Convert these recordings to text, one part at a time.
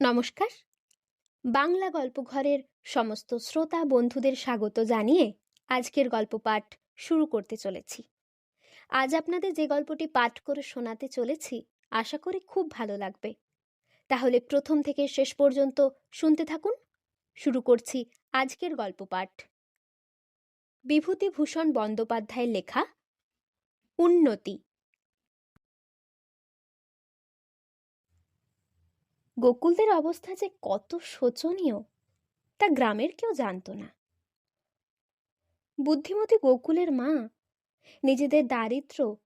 নমস্কার। বাংলা গল্প ঘরের সমস্ত শ্রোতা বন্ধুদের স্বাগত জানিয়ে আজকের গল্প পাঠ শুরু করতে চলেছি। আজ আপনাদের যে গল্পটি পাঠ করে শোনাতে চলেছি, আশা করি খুব ভালো লাগবে। তাহলে প্রথম থেকে শেষ পর্যন্ত শুনতে থাকুন। শুরু করছি আজকের গল্প পাঠ। বিভূতিভূষণ বন্দ্যোপাধ্যায়ের লেখা, উন্নতি। গোকুলদের অবস্থা যে কত শোচনীয়, তা গ্রামের কেউ জানত না। বুদ্ধিমতী গোকুলের মা, নিজেদের দারিদ্র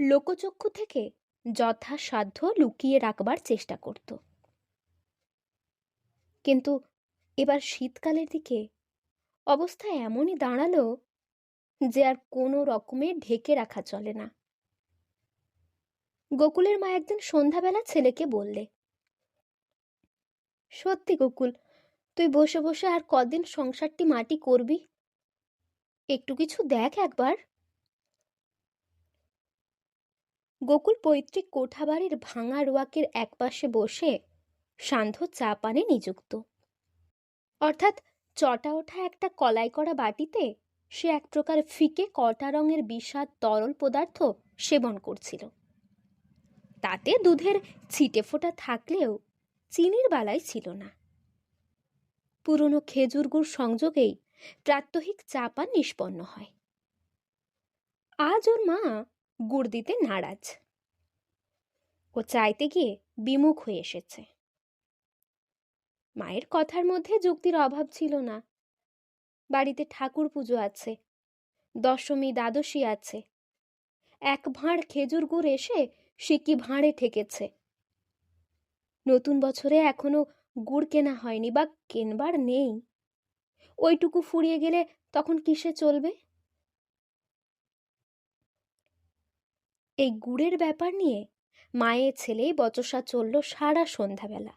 লোকচক্ষু থেকে যথাসাধ্য লুকিয়ে রাখবার চেষ্টা করত। কিন্তু এবার শীতকালের দিকে অবস্থা এমনই দাঁড়াল যে আর কোনো রকমে ঢেকে রাখা চলে না। গোকুলের মা একদিন সন্ধ্যাবেলা ছেলেকে বললে সত্যি গোকুল, তুই বসে বসে আর কদিন সংসারটি মাটি করবি? একটু কিছু দেখ একবার। গোকুল পৈতৃক কোঠাবাড়ির ভাঙা রোয়াকের একপাশে বসে সান্ধ্য চা পানে নিযুক্ত। অর্থাৎ চটা ওঠা একটা কলাই করা বাটিতে সে এক প্রকার ফিকে কটা রঙের বিষাদ তরল পদার্থ সেবন করছিল। তাতে দুধের ছিটে ফোটা থাকলেও চিনির বালাই ছিল না। পুরনো খেজুর গুড় সংযোগেই প্রাত্যহিক চাপা নিষ্পন্ন হয়। আজ ওর মা গুড় দিতে নারাজ ও চাইতে গিয়ে বিমুখ হয়ে এসেছে। মায়ের কথার মধ্যে যুক্তির অভাব ছিল না। বাড়িতে ঠাকুর পুজো আছে, দশমী দ্বাদশী আছে। এক ভাঁড় খেজুর গুড় এসে সে কি ভাঁড়ে ঠেকেছে? নতুন বছরে এখনও গুড় কেনা হয়নি বা কেনবার নেই। ওইটুকু ফুরিয়ে গেলে তখন কিসে চলবে? এই গুড়ের ব্যাপার নিয়ে মায়ের ছেলে বচসা চলল সারা সন্ধ্যাবেলা।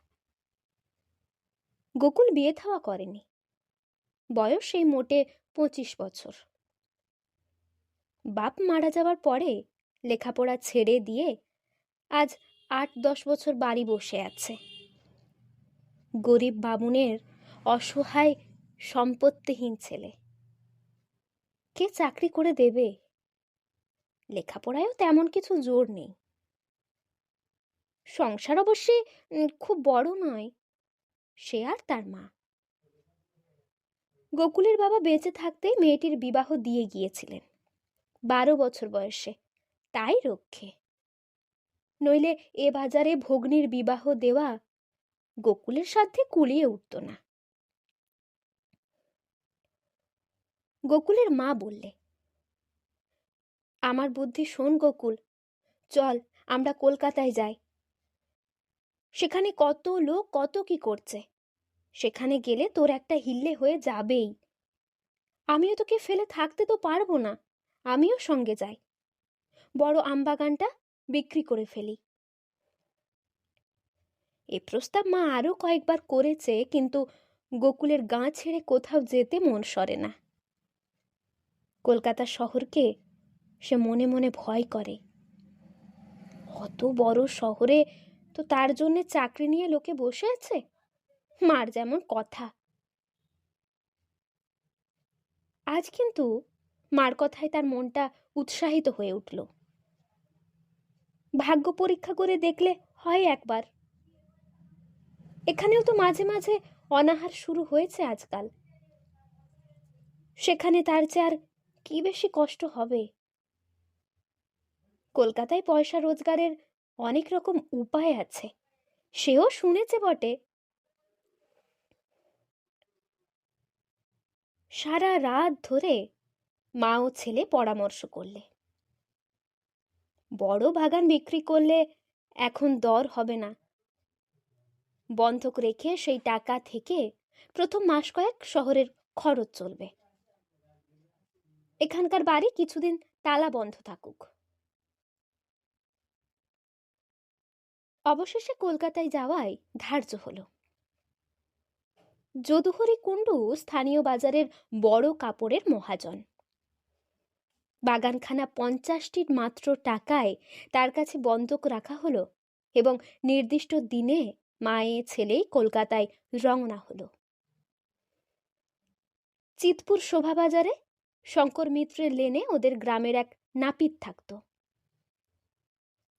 গোকুল বিয়ে থাওয়া করেনি। বয়স সেই মোটে পঁচিশ বছর। বাপ মারা যাওয়ার পরে লেখাপড়া ছেড়ে দিয়ে আজ আট দশ বছর বাড়ি বসে আছে। গরিব বামুনের অসহায় সম্পত্তিহীন ছেলে। কে চাকরি করে দেবে? লেখাপড়ায়ও তেমন কিছু জোর নেই। সংসার অবশ্যই খুব বড় নয়, সে আর তার মা। গোকুলের বাবা বেঁচে থাকতে মেয়েটির বিবাহ দিয়ে গিয়েছিলেন। বারো বছর বয়সে, তাই রক্ষে। নইলে এ বাজারে ভগ্নির বিবাহ দেওয়া গোকুলের সাথে কুলিয়ে উঠত না। গোকুলের মা বললে, আমার বুদ্ধি শোন গোকুল, চল আমরা কলকাতায় যাই। সেখানে কত লোক কত কি করছে, সেখানে গেলে তোর একটা হিল্লে হয়ে যাবেই। আমিও তোকে ফেলে থাকতে তো পারব না, আমিও সঙ্গে যাই। বড় আমবাগানটা বিক্রি করে ফেলি। এ প্রস্তাব মা আরও কয়েকবার করেছে, কিন্তু গোকুলের গা ছেড়ে কোথাও যেতে মন সরে না। কলকাতা শহরকে সে মনে মনে ভয় করে। অত বড় শহরে তো তার জন্যে চাকরি নিয়ে লোকে বসে আছে? মার যেমন কথা। আজ কিন্তু মার কথায় তার মনটা উৎসাহিত হয়ে উঠল। ভাগ্য পরীক্ষা করে দেখলে হয় একবার। এখানেও তো মাঝে মাঝে অনাহার শুরু হয়েছে আজকাল। সেখানে তার চেয়ে আর কি বেশি কষ্ট হবে? কলকাতায় পয়সা রোজগারের অনেক রকম উপায় আছে। সেও শুনেছে বটে। সারা রাত ধরে মা ও ছেলে পরামর্শ করলে। বড় বাগান বিক্রি করলে এখন দর হবে না। বন্ধক রেখে সেই টাকা থেকে প্রথম মাস কয়েক শহরের খরচ চলবে। এখানকার বাড়ি কিছুদিন তালা বন্ধ থাকুক। অবশেষে কলকাতায় যাওয়াই ধার্য হলো। যদুহরি কুণ্ডু স্থানীয় বাজারের বড় কাপড়ের মহাজন। বাগানখানা পঞ্চাশটির মাত্র টাকায় তার কাছে বন্ধক রাখা হলো এবং নির্দিষ্ট দিনে মায়ে, ছেলেই কলকাতায় রওনা হলো। চিতপুর শোভাবাজারে শঙ্কর মিত্রের লেনে ওদের গ্রামের এক নাপিত থাকতো।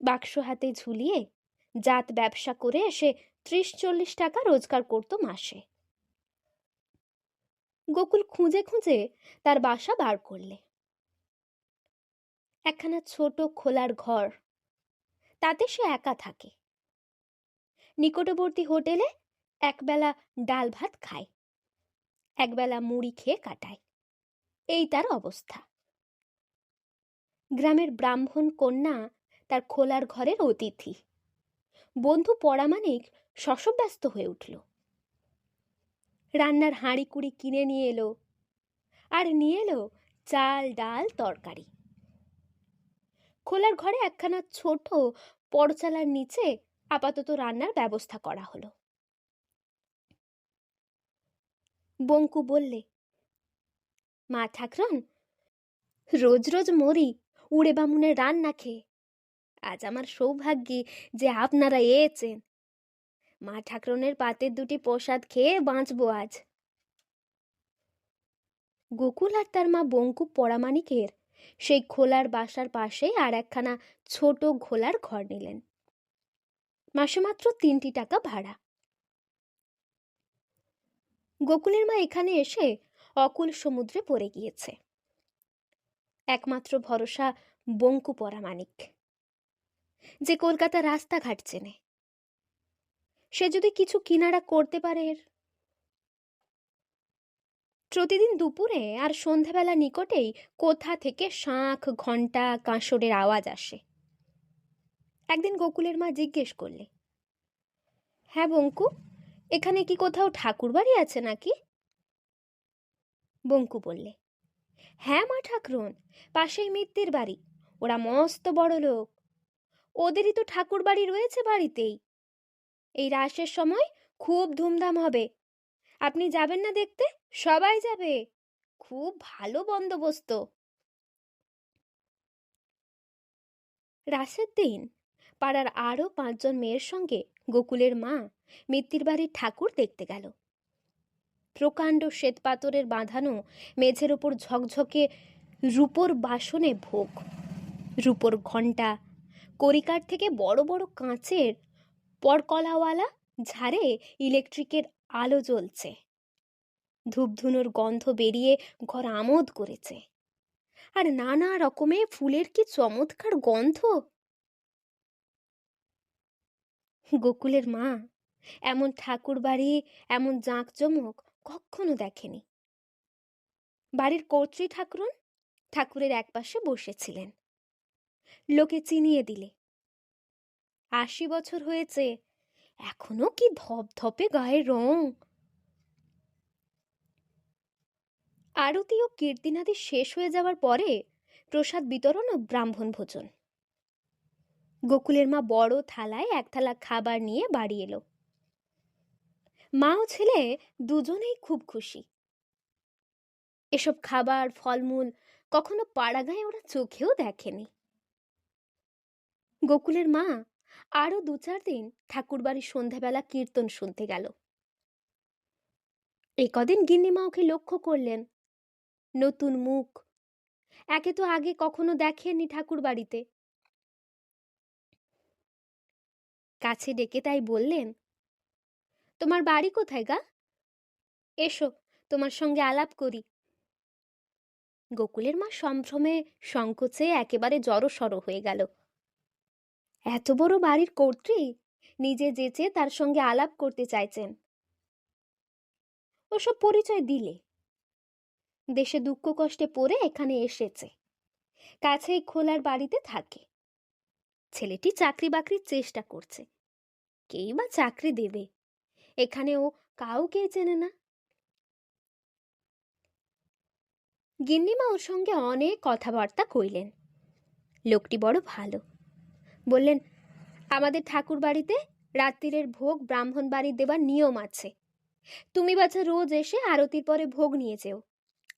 বাক্স হাতে ঝুলিয়ে জাত ব্যবসা করে এসে ত্রিশ চল্লিশ টাকা রোজগার করতো মাসে। গোকুল খুঁজে খুঁজে তার বাসা বার করলে। একখানা ছোট খোলার ঘর। তাতে সে একা থাকে। নিকটবর্তী হোটেলে একবেলা ডাল ভাত খায়। একবেলা মুড়ি খেয়ে কাটায়। এই তার অবস্থা। গ্রামের ব্রাহ্মণ কন্যা তার খোলার ঘরের অতিথি। বন্ধু পরামানিক শশব্যস্ত হয়ে উঠল। রান্নার হাঁড়ি কুড়ি কিনে নিয়ে এলো। আর নিয়ে এলো চাল, ডাল, তরকারি। খোলার ঘরে একখানা ছোট পরচালার নিচে আপাতত রান্নার ব্যবস্থা করা হলো। বঙ্কু বললে, মা ঠাকরন, রোজ রোজ মরি, উড়ে বামুনের রান্না খেয়ে। আজ আমার সৌভাগ্যি যে আপনারা এয়েছেন মা ঠাকরনের পাতের দুটি প্রসাদ খেয়ে বাঁচবো আজ। গোকুল আর তার মা বঙ্কু পরামানিকের সেই খোলার বাসার পাশেই আর একখানা ছোট ঘোলার ঘর নিলেন। মাসে মাত্র তিনটি টাকা ভাড়া। গোকুলের মা এখানে এসে অকুল সমুদ্রে পড়ে গিয়েছে। একমাত্র ভরসা বঙ্কু পরামানিক যে কলকাতা রাস্তাঘাট চেনে। সে যদি কিছু কিনারা করতে পারে এর প্রতিদিন দুপুরে আর সন্ধ্যাবেলা নিকটেই কোথা থেকে শাঁখ, ঘণ্টা, কাঁসরের আওয়াজ আসে। একদিন গোকুলের মা জিজ্ঞেস করলে হ্যাঁ বঙ্কু, এখানে কি কোথাও ঠাকুর বাড়ি আছে নাকি? বঙ্কু বললে হ্যাঁ মা ঠাকরুন, পাশেই মিত্তির বাড়ি, ওরা মস্ত বড় লোক। ওদেরই তো ঠাকুর বাড়ি রয়েছে বাড়িতেই। এই রাসের সময় খুব ধুমধাম হবে আপনি যাবেন না দেখতে? সবাই যাবে। খুব ভালো বন্দোবস্ত। রাসের দিন, পাড়ার আরও পাঁচজন মেয়ের সঙ্গে গোকুলের মা মিত্তির বাড়ির ঠাকুর দেখতে গেল। প্রকাণ্ড শ্বেতপাথরের বাঁধানো মেঝের ওপর ঝকঝকে রূপোর বাসনে ভোগ। রূপোর ঘণ্টা, করিকার থেকে বড় বড় কাঁচের পরকলাওয়ালা ঝাড়ে ইলেকট্রিকের আলো জ্বলছে। ধূপধুনোর গন্ধ বেরিয়ে ঘর আমোদ করেছে। আর নানা রকমের ফুলের কি চমৎকার গন্ধ! গোকুলের মা এমন ঠাকুর বাড়ি, এমন জাঁকজমক কখনো দেখেনি। বাড়ির কর্ত্রী ঠাকুরন ঠাকুরের একপাশে বসেছিলেন। লোকে চিনিয়ে দিলে। আশি বছর হয়েছে এখনও কি ধপধপে গায়ের রং? আরতি ও কীর্তিনাদি শেষ হয়ে যাওয়ার পরে প্রসাদ বিতরণ ও ব্রাহ্মণ ভোজন। গোকুলের মা বড় থালায় এক থালা খাবার নিয়ে বাড়ি এলো। মা ও ছেলে দুজনেই খুব খুশি। এসব খাবার, ফলমূল কখনো পাড়াগাঁয়ে ওরা চোখেও দেখেনি। গোকুলের মা আরও দু চার দিন ঠাকুরবাড়ির সন্ধ্যাবেলা কীর্তন শুনতে গেল। এ কদিন গিন্নিমা ওকে লক্ষ্য করলেন। নতুন মুখ। একে তো আগে কখনো দেখেননি ঠাকুর বাড়িতে কাছে ডেকে তাই বললেন, তোমার বাড়ি কোথায় গা? এসো, তোমার সঙ্গে আলাপ করি। গোকুলের মা সম্ভ্রমে সংকোচে একেবারে জড়সড় হয়ে গেল। এত বড় বাড়ির কর্ত্রী? নিজে যেচে তার সঙ্গে আলাপ করতে চাইছেন। ওসব পরিচয় দিলে। দেশে দুঃখ কষ্টে পড়ে এখানে এসেছে। কাছেই খোলার বাড়িতে থাকে। ছেলেটি চাকরি বাকরির চেষ্টা করছে। কেই বা চাকরি দেবে? এখানে ও কাউকে চেনে না। গিন্নিমা ওর সঙ্গে অনেক কথাবার্তা কইলেন। লোকটি বড় ভালো। বললেন, আমাদের ঠাকুর বাড়িতে রাত্রিরের ভোগ ব্রাহ্মণ বাড়ি দেবার নিয়ম আছে। তুমি বাছা রোজ এসে আরতির পরে ভোগ নিয়ে যেও।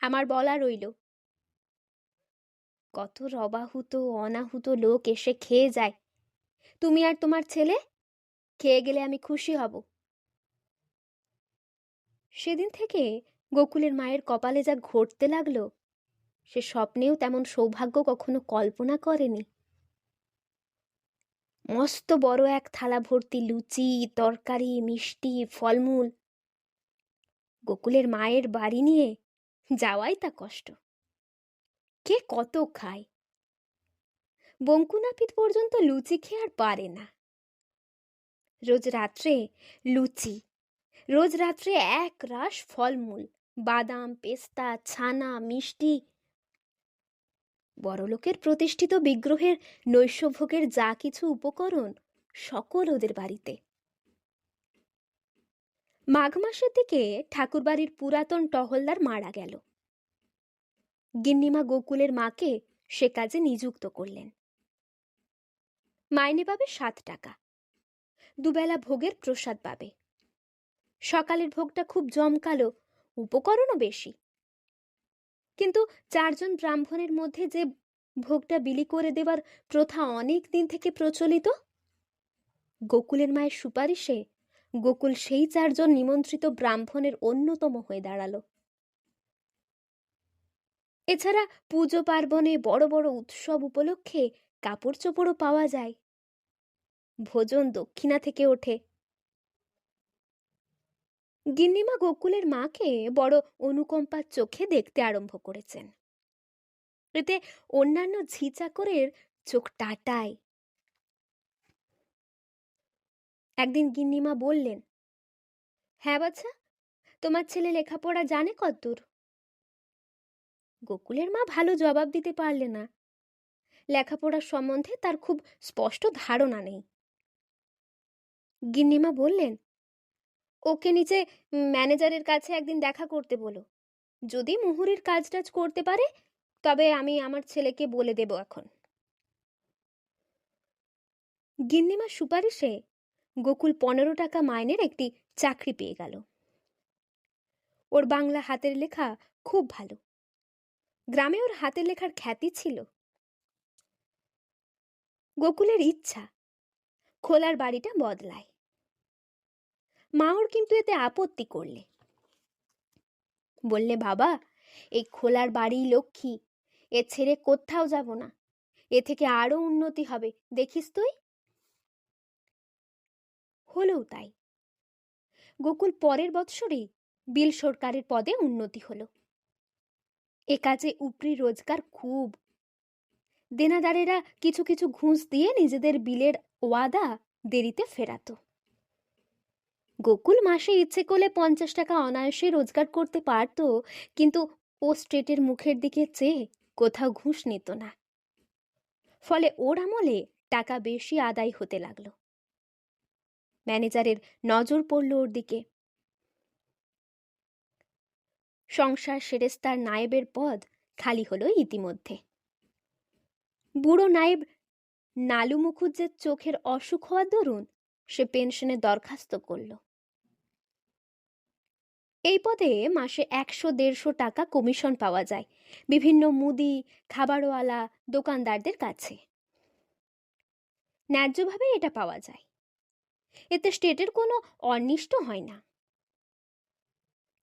আমার বলা রইল, কত রবাহুত, অনাহুত লোক এসে খেয়ে যায়। তুমি আর তোমার ছেলে খেয়ে গেলে আমি খুশি হব। সেদিন থেকে গোকুলের মায়ের কপালে যা ঘটতে লাগল, সে স্বপ্নেও তেমন সৌভাগ্য কখনো কল্পনা করেনি। মস্ত বড় এক থালা ভর্তি লুচি, তরকারি, মিষ্টি, ফলমূল। গোকুলের মায়ের বাড়ি নিয়ে যাওয়াই তা কষ্ট। কে কত খায়? বঙ্কুনাপিত পর্যন্ত লুচি খেয়ে আর পারে না। রোজ রাত্রে লুচি, রোজ রাত্রে এক রাস ফলমূল, বাদাম, পেস্তা, ছানা, মিষ্টি বড়লোকের প্রতিষ্ঠিত বিগ্রহের নৈশভোগের যা কিছু উপকরণ সকল ওদের বাড়িতে। মাঘ মাসের দিকে ঠাকুরবাড়ির পুরাতন টহলদার মারা গেল। গিন্নিমা গোকুলের মাকে সে কাজে নিযুক্ত করলেন। মাইনে পাবে সাত টাকা। দুবেলা ভোগের প্রসাদ পাবে। সকালের ভোগটা খুব জমকালো, উপকরণও বেশি। কিন্তু চারজন ব্রাহ্মণের মধ্যে যে ভোগটা বিলি করে দেওয়ার প্রথা অনেক দিন থেকে প্রচলিত? গোকুলের মায়ের সুপারিশে গোকুল সেই চারজন নিমন্ত্রিত ব্রাহ্মণের অন্যতম হয়ে দাঁড়াল। এছাড়া পুজো পার্বণে বড় বড় উৎসব উপলক্ষে কাপড় চোপড়ও পাওয়া যায়। ভোজন দক্ষিণা থেকে ওঠে। গিন্নিমা গোকুলের মাকে বড় অনুকম্পার চোখে দেখতে আরম্ভ করেছেন। এতে অন্যান্য ঝি চাকরের চোখ টাটায়। একদিন গিন্নিমা বললেন হ্যাঁ বাচ্চা তোমার ছেলে লেখাপড়া জানে কতদূর গোকুলের মা ভালো জবাব দিতে পারলে না। লেখাপড়ার সম্বন্ধে তার খুব স্পষ্ট ধারণা নেই। গিন্নিমা বললেন ওকে নিচে ম্যানেজারের কাছে একদিন দেখা করতে বলো। যদি মুহুরির কাজ টাজ করতে পারে, তবে আমি আমার ছেলেকে বলে দেব এখন। গিন্নিমার সুপারিশে গোকুল পনেরো টাকা মাইনের একটি চাকরি পেয়ে গেল। ওর বাংলা হাতের লেখা খুব ভালো। গ্রামে ওর হাতের লেখার খ্যাতি ছিল। গোকুলের ইচ্ছা, খোলার বাড়িটা বদলায়। মা কিন্তু এতে আপত্তি করলে। বললে, বাবা, এই খোলার বাড়ি লক্ষ্মী, এ ছেড়ে কোথাও যাব না। এ থেকে আরও উন্নতি হবে, দেখিস তুই? হলেও তাই। গোকুল পরের বৎসরেই বিল সরকারের পদে উন্নতি হলো। এ কাজে উপরি রোজগার খুব। দেনাদারেরা কিছু কিছু ঘুষ দিয়ে নিজেদের বিলের ওয়াদা দেরিতে ফেরাতো। গোকুল মাসে ইচ্ছে করলে পঞ্চাশ টাকা অনায়াসে রোজগার করতে পারত, কিন্তু ও স্টেটের মুখের দিকে চেয়ে কোথাও ঘুষ নিত না। ফলে ওর আমলে টাকা বেশি আদায় হতে লাগল। ম্যানেজারের নজর পড়ল ওর দিকে। সংসার সেরেস্তার নায়েবের পদ খালি হলো ইতিমধ্যে। বুড়ো নায়েব নালু মুখুজ্জের চোখের অসুখ হওয়ার দরুন সে পেনশনের দরখাস্ত করল। এই পদে মাসে একশো, দেড়শো টাকা কমিশন পাওয়া যায়। বিভিন্ন মুদি, খাবারওয়ালা, দোকানদারদের কাছে। ন্যায্যভাবে এটা পাওয়া যায়। এতে স্টেটের কোনো অনিষ্ট হয় না।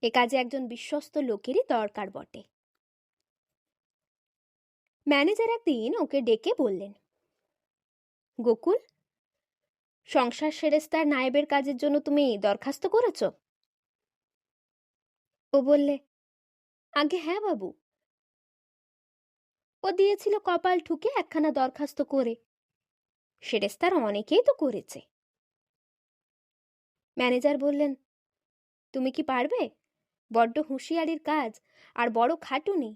এ কাজে একজন বিশ্বস্ত লোকেরই দরকার বটে। ম্যানেজার একদিন ওকে ডেকে বললেন, গোকুল, সংসার সেরেস্তার নায়েবের কাজের জন্য তুমি দরখাস্ত করেছ? ও বললে, আগে হ্যাঁ বাবু। ও দিয়েছিল কপাল ঠুকে একখানা দরখাস্ত করে। সে সেরেস্তার অনেকেই তো করেছে। ম্যানেজার বললেন, তুমি কি পারবে? বড্ড হুঁশিয়ারির কাজ, আর বড় খাটুনি।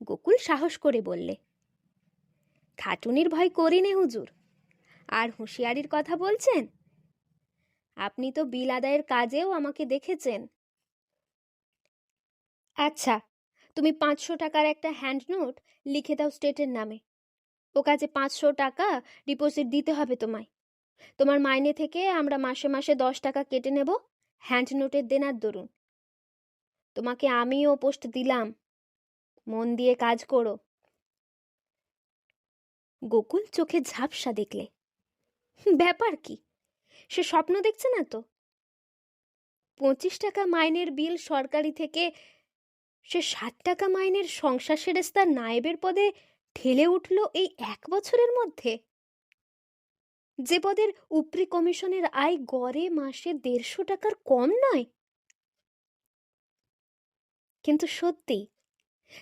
গোকুল সাহস করে বললে, খাটুনির ভয় করি নে হুজুর। আর হুঁশিয়ারির কথা বলছেন? আপনি তো বিল আদায়ের কাজেও আমাকে দেখেছেন। আচ্ছা তুমি পাঁচশো টাকার একটা হ্যান্ড নোট লিখে দাও স্টেটের নামে। ও কাজে পাঁচশো টাকা ডিপোজিট দিতে হবে তোমায়। তোমার মাইনে থেকে আমরা মাসে মাসে দশ টাকা কেটে নেব। হ্যান্ড নোটের দেনার দরুন। তোমাকে আমিও পোস্ট দিলাম। মন দিয়ে কাজ করো। গোকুল চোখে ঝাপসা দেখলে। ব্যাপার কি? সে স্বপ্ন দেখছে না তো? পঁচিশ টাকা মাইনের বিল সরকারি থেকে সে ষাট টাকা মাইনের সংসার সেরেস্তার নায়েবের পদে ঠেলে উঠল এই এক বছরের মধ্যে? যে পদের উপরি কমিশনের আয় গড়ে মাসে দেড়শো টাকার কম নয়? কিন্তু সত্যি,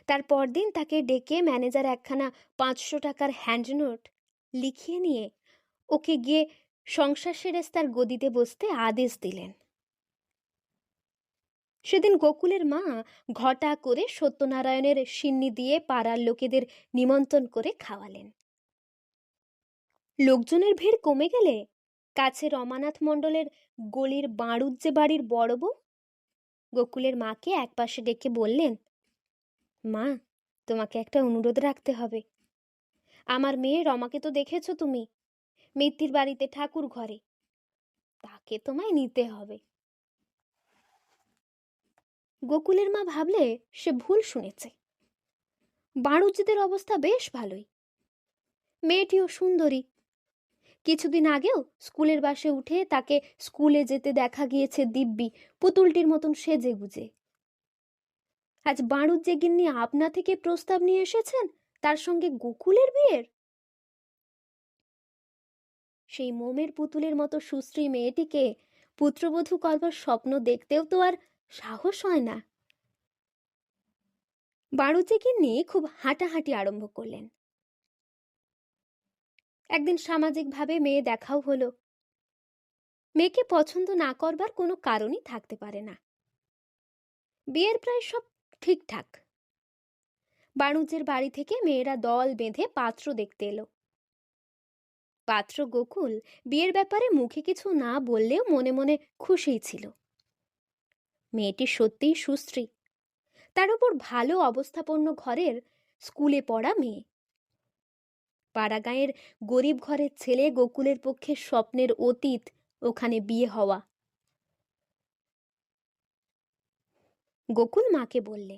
তার পরদিন তাকে ডেকে ম্যানেজার একখানা পাঁচশো টাকার হ্যান্ডনোট লিখিয়ে নিয়ে ওকে গিয়ে সংসার সেরেস্তার গদিতে বসতে আদেশ দিলেন। সেদিন গোকুলের মা ঘটা করে সত্যনারায়ণের সিন্নি দিয়ে পাড়ার লোকেদের নিমন্ত্রণ করে খাওয়ালেন। লোকজনের ভিড় কমে গেলে কাছে রমানাথ মণ্ডলের গলির বাঁড়ুর যে বাড়ির বড় বউ, গোকুলের মাকে একপাশে ডেকে বললেন, মা, তোমাকে একটা অনুরোধ রাখতে হবে। আমার মেয়ে রমাকে তো দেখেছ তুমি মিত্তির বাড়িতে ঠাকুর ঘরে। তাকে তোমায় নিতে হবে। গোকুলের মা ভাবলে সে ভুল শুনেছে। বাড়ুজ্জিদের অবস্থা বেশ ভালোই। মেয়েটিও সুন্দরী। কিছুদিন আগেও স্কুলের বাসে উঠে তাকে স্কুলে যেতে দেখা গিয়েছে দিব্যি, পুতুলটির মতন সেজে গুজে। আজ বাঁড়ুর যে গিন্নি আপনা থেকে প্রস্তাব নিয়ে এসেছেন, তার সঙ্গে গোকুলের বিয়ের? সেই মোমের পুতুলের মতো সুশ্রী মেয়েটিকে পুত্রবধূ করবার স্বপ্ন দেখতেও তো আর সাহস হয় না। বাড়ুজিকে নিয়ে খুব হাঁটাহাঁটি আরম্ভ করলেন। একদিন সামাজিকভাবে মেয়ে দেখাও হলো। মেয়েকে পছন্দ না করবার কোনো কারণই থাকতে পারে না। বিয়ের প্রায় সব ঠিকঠাক। বাণুজ্যের বাড়ি থেকে মেয়েরা দল বেঁধে পাত্র দেখতে এলো। পাত্র গোকুল বিয়ের ব্যাপারে মুখে কিছু না বললেও মনে মনে খুশিই ছিল। মেয়েটি সত্যিই সুশ্রী। তার উপর ভালো অবস্থাপন্ন ঘরের স্কুলে পড়া মেয়ে। পাড়াগাঁয়ের গরিব ঘরের ছেলে গোকুলের পক্ষে স্বপ্নের অতীত ওখানে বিয়ে হওয়া। গোকুল মাকে বললে,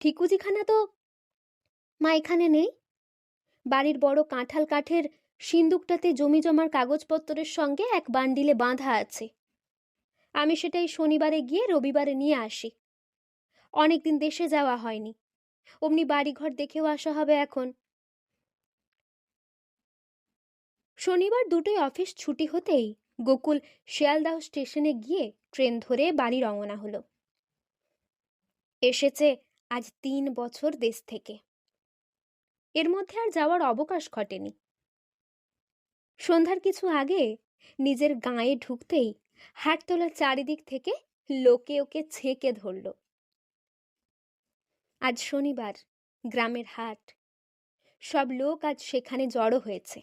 ঠিকুজিখানা তো মা এখানে নেই? বাড়ির বড় কাঁঠাল কাঠের সিন্দুকটাতে জমি জমার কাগজপত্রের সঙ্গে এক বান্ডিলে বাঁধা আছে। আমি সেটাই শনিবারে গিয়ে রবিবারে নিয়ে আসি। অনেকদিন দেশে যাওয়া হয়নি। অমনি বাড়িঘর দেখেও আসা হবে এখন। শনিবার দুটোই অফিস ছুটি হতেই গোকুল শিয়ালদাহ স্টেশনে গিয়ে ট্রেন ধরে বাড়ি রওনা হলো। এসেছে আজ তিন বছর দেশ থেকে। এর মধ্যে আর যাওয়ার অবকাশ ঘটেনি। সন্ধ্যার কিছু আগে নিজের গাঁয়ে ঢুকতেই হাটতলার চারিদিক থেকে লোকে ওকে ছেঁকে ধরল। আজ শনিবার, গ্রামের হাট। সব লোক আজ সেখানে জড়ো হয়েছে।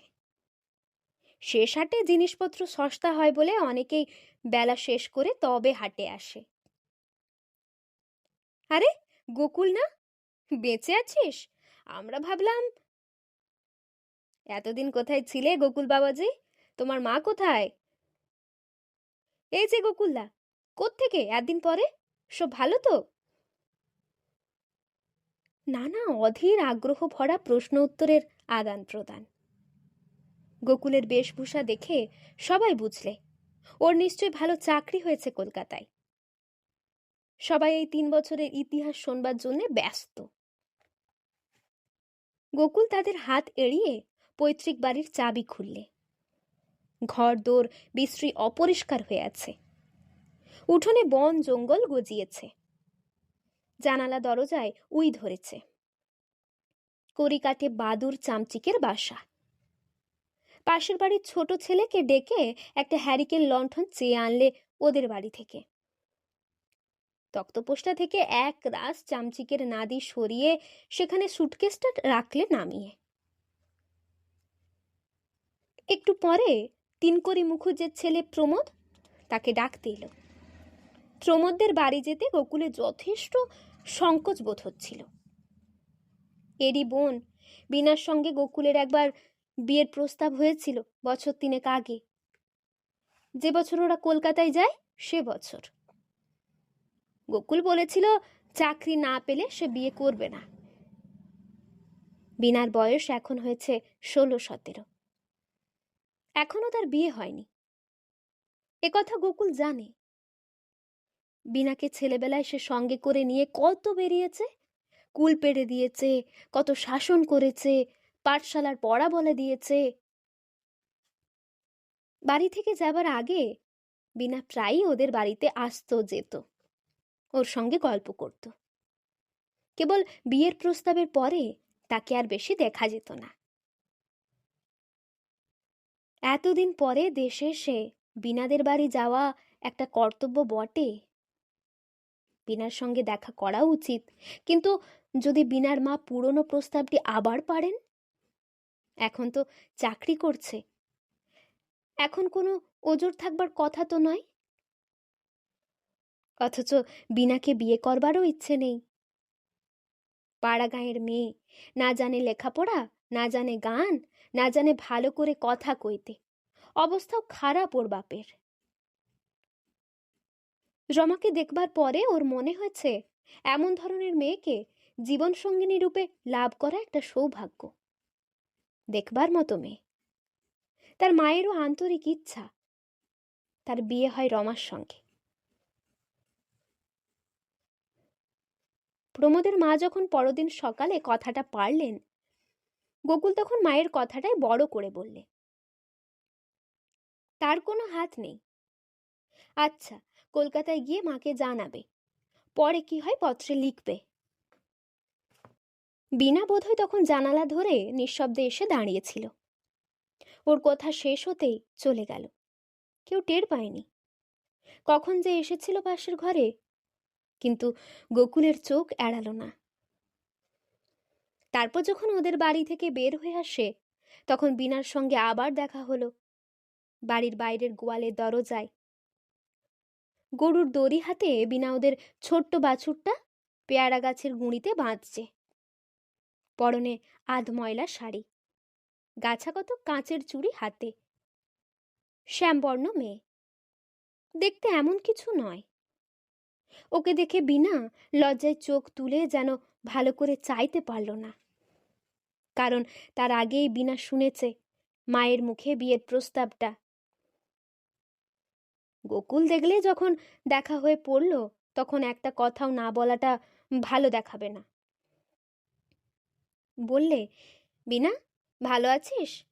শেষ হাটে জিনিসপত্র সস্তা হয় বলে অনেকেই বেলা শেষ করে তবে হাটে আসে। আরে, গোকুল না? বেঁচে আছিস? আমরা ভাবলাম, এতদিন কোথায় ছিলে গোকুল বাবাজি? তোমার মা কোথায়? এই যে গোকুলদা, কোত্থেকে? একদিন পরে? সব ভালো তো? নানা অধীর আগ্রহ ভরা প্রশ্ন উত্তরের আদান প্রদান। গোকুলের বেশভূষা দেখে সবাই বুঝলে, ওর নিশ্চয় ভালো চাকরি হয়েছে কলকাতায়। সবাই এই তিন বছরের ইতিহাস শোনবার জন্য ব্যস্ত। গোকুল তাদের হাত এড়িয়ে পৈতৃক বাড়ির চাবি খুললে। ঘর দোর বিশ্রী অপরিষ্কার হয়ে আছে। উঠোনে বন জঙ্গল গজিয়েছে। জানালা দরজায় উই ধরেছে। কড়িকাঠে বাদুর চামচিকের বাসা। পাশের বাড়ির ছোট ছেলেকে ডেকে একটা হ্যারিকেন লণ্ঠন চেয়ে আনলে ওদের বাড়ি থেকে। তক্তপোষটা থেকে এক রাস চামচিকের নাদি সরিয়ে সেখানে সুটকেসটা রাখলে নামিয়ে। একটু পরে তিনকড়ি মুখুজ্জের ছেলে প্রমোদ তাকে ডাকতে এলো। প্রমোদদের বাড়ি যেতে গোকুলে যথেষ্ট সংকোচ বোধ হচ্ছিল। এরই বোন বিনার সঙ্গে গোকুলের একবার বিয়ের প্রস্তাব হয়েছিল বছর তিনেক আগে। যে বছর ওরা কলকাতায় যায়, সে বছর। গোকুল বলেছিল, চাকরি না পেলে সে বিয়ে করবে না। বিনার বয়স এখন হয়েছে ষোলো সতেরো। এখনও তার বিয়ে হয়নি। একথা গোকুল জানে। বিনাকে ছেলেবেলায় সে সঙ্গে করে নিয়ে কত বেরিয়েছে, কুল পেড়ে দিয়েছে, কত শাসন করেছে, পাঠশালার পড়া বলে দিয়েছে। বাড়ি থেকে যাবার আগে বিনা প্রায়ই ওদের বাড়িতে আসতো, যেত। ওর সঙ্গে গল্প করত। কেবল বিয়ের প্রস্তাবের পরে তাকে আর বেশি দেখা যেত না। এতদিন পরে দেশে এসে বিনাদের বাড়ি যাওয়া একটা কর্তব্য বটে। বিনার সঙ্গে দেখা করা উচিত। কিন্তু যদি বিনার মা পুরনো প্রস্তাবটি আবার পারেন? এখন তো চাকরি করছে। এখন কোনো ওজোর থাকবার কথা তো নয়। অথচ বিনাকে বিয়ে করবারও ইচ্ছে নেই। পাড়া গাঁয়ের মেয়ে, না জানে লেখাপড়া, না জানে গান, না জানে ভালো করে কথা কইতে। অবস্থাও খারাপ ওর বাপের। রমাকে দেখবার পরে ওর মনে হয়েছে, এমন ধরনের মেয়েকে জীবনসঙ্গিনী রূপে লাভ করা একটা সৌভাগ্য। দেখবার মতো মেয়ে। তার মায়েরও আন্তরিক ইচ্ছা। তার বিয়ে হয় রমার সঙ্গে। প্রমোদের মা যখন পরদিন সকালে কথাটা পারলেন, গোকুল তখন মায়ের কথাটাই বড় করে বললে। তার কোনো হাত নেই। আচ্ছা কলকাতায় গিয়ে মাকে জানাবে। পরে কি হয় পত্রে লিখবে। বিনা বোধহয় তখন জানালা ধরে নিঃশব্দে এসে দাঁড়িয়েছিল। ওর কথা শেষ হতেই চলে গেল। কেউ টের পায়নি। কখন যে এসেছিল পাশের ঘরে কিন্তু গোকুলের চোখ এড়ালো না। তারপর যখন ওদের বাড়ি থেকে বের হয়ে আসে, তখন বিনার সঙ্গে আবার দেখা হলো। বাড়ির বাইরের গোয়ালের দরজায়। গরুর দড়ি হাতে বিনা ওদের ছোট্ট বাছুরটা পেয়ারা গাছের গুঁড়িতে বাঁধছে। পরনে আধ ময়লা শাড়ি, গাছাগত কাঁচের চুড়ি হাতে। শ্যামবর্ণ মেয়ে। দেখতে এমন কিছু নয়। ওকে দেখে বিনা লজ্জায় চোখ তুলে যেন ভালো করে চাইতে পারল না। কারণ তার আগেই বিনা শুনেছে মায়ের মুখে বিয়ের প্রস্তাবটা। গোকুল দেখলে যখন দেখা হয়ে পড়ল, তখন একটা কথাও না বলাটা ভালো দেখাবে না। বললে, বিনা, ভালো আছিস?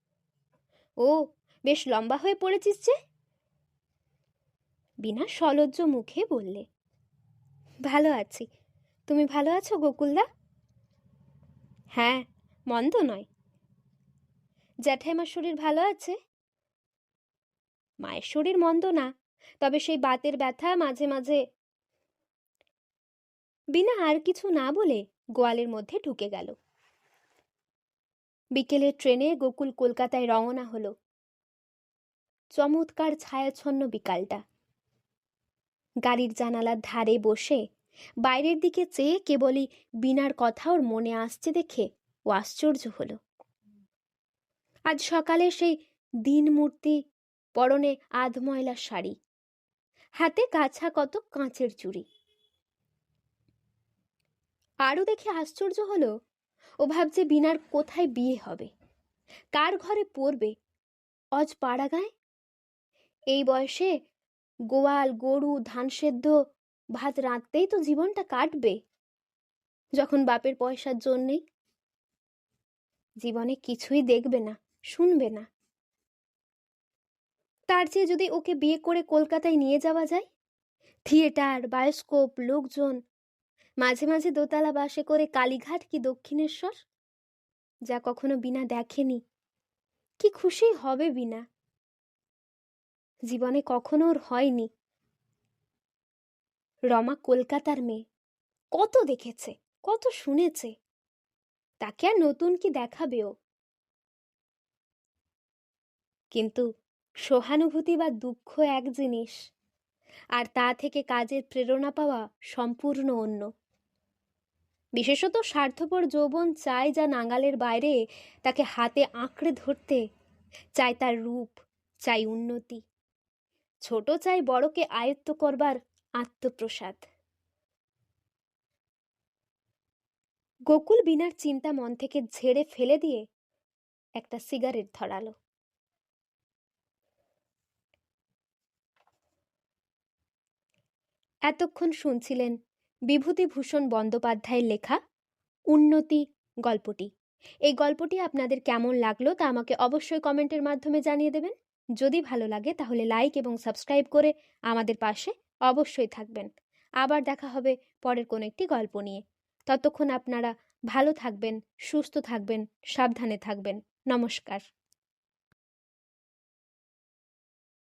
ও, বেশ লম্বা হয়ে পড়েছিস যে? বিনা সলজ্জ মুখে বললে ভালো আছি। তুমি ভালো আছো, গোকুলদা? হ্যাঁ মন্দ নয়। জ্যাঠাইমার শরীর ভালো আছে? মায়ের শরীর মন্দ না, তবে সেই বাতের ব্যথা মাঝে মাঝে বিনা আর কিছু না বলে গোয়ালের মধ্যে ঢুকে গেল। বিকেলের ট্রেনে গোকুল কলকাতায় রওনা হলো। চমৎকার ছায়াচ্ছন্ন বিকালটা। গাড়ির জানালার ধারে বসে। বাইরের দিকে চেয়ে কেবলই বিনার কথা ওর মনে আসছে দেখে ও আশ্চর্য হলো। আজ সকালে সেই দিন মূর্তি পরনে আধময়লা শাড়ি। হাতে কাছা কত কাঁচের চুড়ি। আরও দেখে আশ্চর্য হলো, ও ভাবছে বিনার কোথায় বিয়ে হবে? কার ঘরে পড়বে অজ পাড়া গায়ে এই বয়সে গোয়াল, গরু, ধান সেদ্ধ, ভাত রাঁধতেই তো জীবনটা কাটবে। যখন বাপের পয়সার জন্যেই জীবনে কিছুই দেখবে না, শুনবে না। তার চেয়ে যদি ওকে বিয়ে করে কলকাতায় নিয়ে যাওয়া যায়? থিয়েটার, বায়োস্কোপ, লোকজন, মাঝে মাঝে দোতলা বাসে করে কালীঘাট কি দক্ষিণেশ্বর? যা কখনো বিনা দেখেনি। কি খুশি হবে বিনা? জীবনে কখনো ওর হয়নি। রমা কলকাতার মেয়ে। কত দেখেছে, কত শুনেছে। তাকে আর নতুন কি ও? কিন্তু সহানুভূতি বা দুঃখ এক জিনিস, আর তা থেকে কাজের প্রেরণা পাওয়া সম্পূর্ণ অন্য। বিশেষত স্বার্থপর যৌবন চায় যা নাগালের বাইরে তাকে হাতে আঁকড়ে ধরতে, চায় তার রূপ চাই উন্নতি। ছোট চাই বড়কে আয়ত্ত করবার আত্মপ্রসাদ। গোকুল বিনার চিন্তা মন থেকে ঝেড়ে ফেলে দিয়ে একটা সিগারেট ধরালো। এতক্ষণ শুনছিলেন বিভূতিভূষণ বন্দ্যোপাধ্যায়ের লেখা উন্নতি গল্পটি। এই গল্পটি আপনাদের কেমন লাগল তা আমাকে অবশ্যই কমেন্টের মাধ্যমে জানিয়ে দেবেন। যদি ভালো লাগে তাহলে লাইক এবং সাবস্ক্রাইব করে আমাদের পাশে অবশ্যই থাকবেন। আবার দেখা হবে পরের কোনো একটি গল্প নিয়ে। ততক্ষণ আপনারা ভালো থাকবেন, সুস্থ থাকবেন, সাবধানে থাকবেন। নমস্কার।